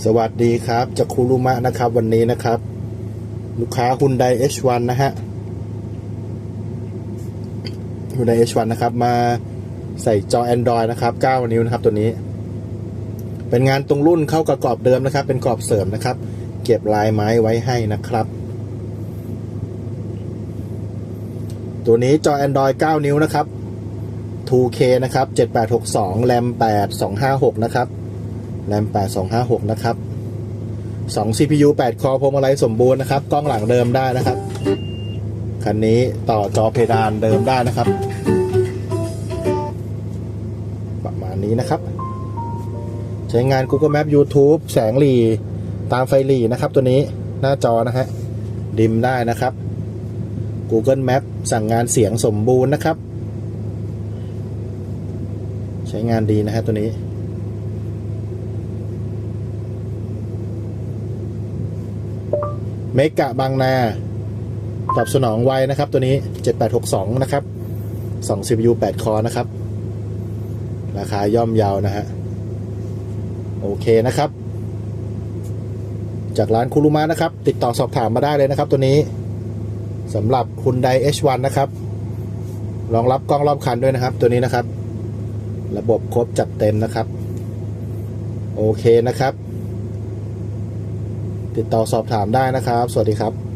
สวัสดีครับจากคูรุมะนะครับ วันนี้นะครับ ลูกค้าคุณได H1 นนะฮะคุณได H1 นะครับ มาใส่จอ Android นะครับ 9 นิ้วนะครับตัวนี้ เป็นงานตรงรุ่นเข้ากับกรอบเดิมนะครับ เป็นกรอบเสริมนะครับ เก็บลายไม้ไว้ให้นะครับ ตัวนี้จอ Android 9 นิ้วนะครับ 2K นะครับ 7862 RAM 8256 นะครับ RAM 8256 นะครับ 2 CPU 8 คอพวงมาลัยสมบูรณ์นะครับ กล้องหลังเดิมได้นะครับ คันนี้ต่อจอเพดานเดิมได้นะครับ ประมาณนี้นะครับ ใช้งาน Google Map YouTube แสงหลีตามไฟหลีนะครับ ตัวนี้หน้าจอนะฮะ ดิมได้นะครับ Google Map สั่งงานเสียงสมบูรณ์นะครับ ใช้งานดีนะฮะตัวนี้ เมกะบางนา ตอบสนองไวนะครับ ตัวนี้ 7862 นะครับ2 CPU 8 คอนะครับ ราคาย่อมเยาวนะฮะ โอเคนะครับ จากร้านคุรุมะนะครับ ติดต่อสอบถามมาได้เลยนะครับ ตัวนี้สำหรับคุณได H1 นะครับ รองรับกล้องรอบคันด้วยนะครับ ตัวนี้นะครับ ระบบครบจัดเต็มนะครับ โอเคนะครับ ติดต่อสอบถามได้นะครับ สวัสดีครับ